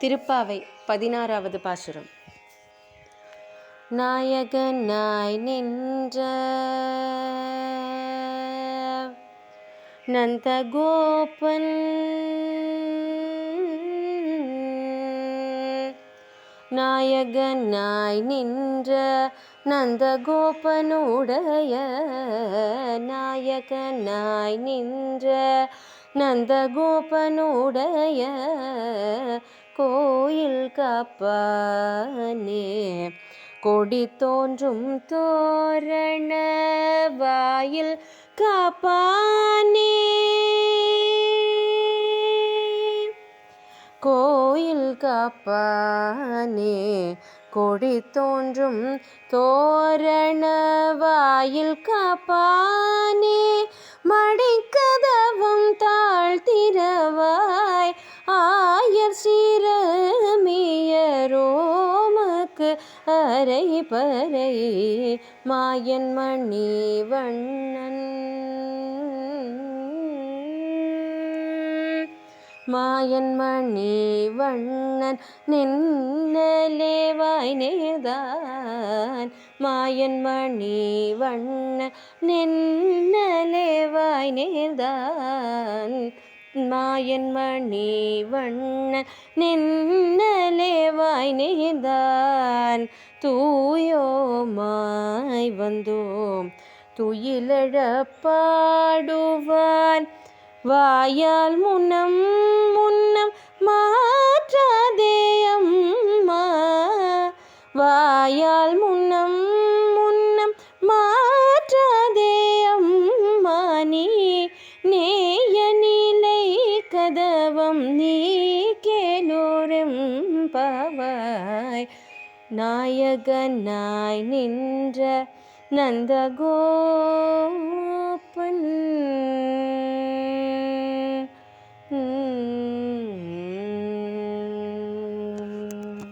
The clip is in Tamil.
திருப்பாவை பதினாறாவது பாசுரம். நாயகனாய் நின்ற நந்தகோபன் நாயகனாய் நின்ற நந்தகோபனுடைய நாயகனாய் நின்ற நந்தகோபனுடைய கோயில் காப்பானே. கொடி தோன்றும் தோரண வாயில் காப்பானே. கோயில் காப்பானே. கொடி தோன்றும் தோரண வாயில் காப்பானே. மடிக்கதவும் தாழ்த்திரவாய் ஆயர் சீரமியரோமக்கு அரை பறை. மாயன் மணி வண்ணன். மாயன் மணி வண்ணன் நின்னலேவாய் நேர்தான் மாயன் மணி வண்ணன் நின்னலேவாய் நேர்தான் மாயன் மணி வண்ணன் நின்னலேவாய் நேர்தான் தூயோமாய் வந்தோம். துயிலழப் பாடுவான் வாயால் முன்னம் முன்னம் மாற்றாதேயம்மா வாயால் முன்னம் முன்னம் மாற்றாதேயம்மா நீ நேய கதவம் நீ நாயகனாய் நின்ற நந்தகோ